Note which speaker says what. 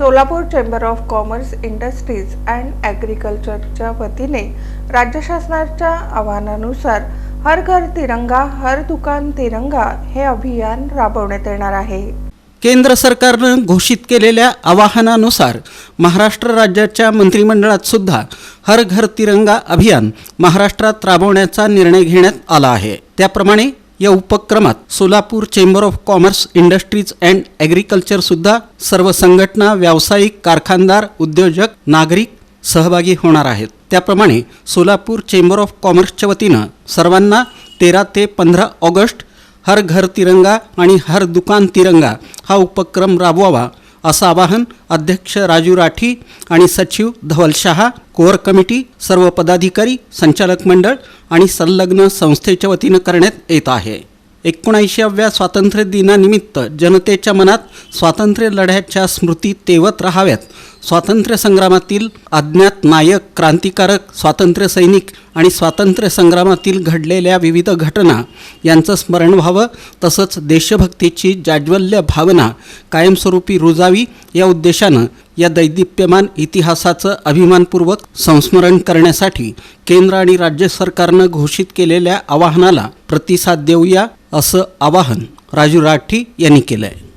Speaker 1: Solapur chamber of commerce industries and ॲग्रिकल्चरच्या वतीने राज्य शासनाच्या आवाहनानुसार हर घर तिरंगा हर दुकान तिरंगा हे अभियान राबवण्यात येणार आहे.
Speaker 2: केंद्र सरकारनं घोषित केलेल्या आवाहनानुसार महाराष्ट्र राज्याच्या मंत्रिमंडळात सुद्धा हर घर तिरंगा अभियान महाराष्ट्रात राबवण्याचा निर्णय घेण्यात आला आहे. त्याप्रमाणे या उपक्रमात Solapur chamber of commerce industries and ॲग्रिकल्चरसुद्धा सर्व संघटना व्यावसायिक कारखानदार उद्योजक नागरिक सहभागी होणार आहेत. त्याप्रमाणे सोलापूर चेंबर ऑफ कॉमर्सच्या वतीनं सर्वांना तेरा ते पंधरा ऑगस्ट हर घर तिरंगा आणि हर दुकान तिरंगा हा उपक्रम राबवावा असं आवाहन अध्यक्ष राजू राठी आणि सचिव धवल शहा कोअर कमिटी सर्व पदाधिकारी संचालक मंडळ आणि संलग्न संस्थेच्या वतीनं करण्यात येत आहे. एकोणऐंशीव्या स्वातंत्र्य दिनानिमित्त जनतेच्या मनात स्वातंत्र्य लढ्याच्या स्मृती तेवत राहाव्यात स्वातंत्र्य संग्रामातील अज्ञात नायक क्रांतिकारक स्वातंत्र्य सैनिक आणि स्वातंत्र्य संग्रामातील घडलेल्या विविध घटना यांचं स्मरण व्हावं. तसंच देशभक्तीची जाज्वल्य भावना कायमस्वरूपी रुजावी या उद्देशानं या दैदिप्यमान इतिहासाचं अभिमानपूर्वक संस्मरण करण्यासाठी केंद्र आणि राज्य सरकारनं घोषित केलेल्या आवाहनाला प्रतिसाद देऊया असं आवाहन राजू राठी यांनी केलं आहे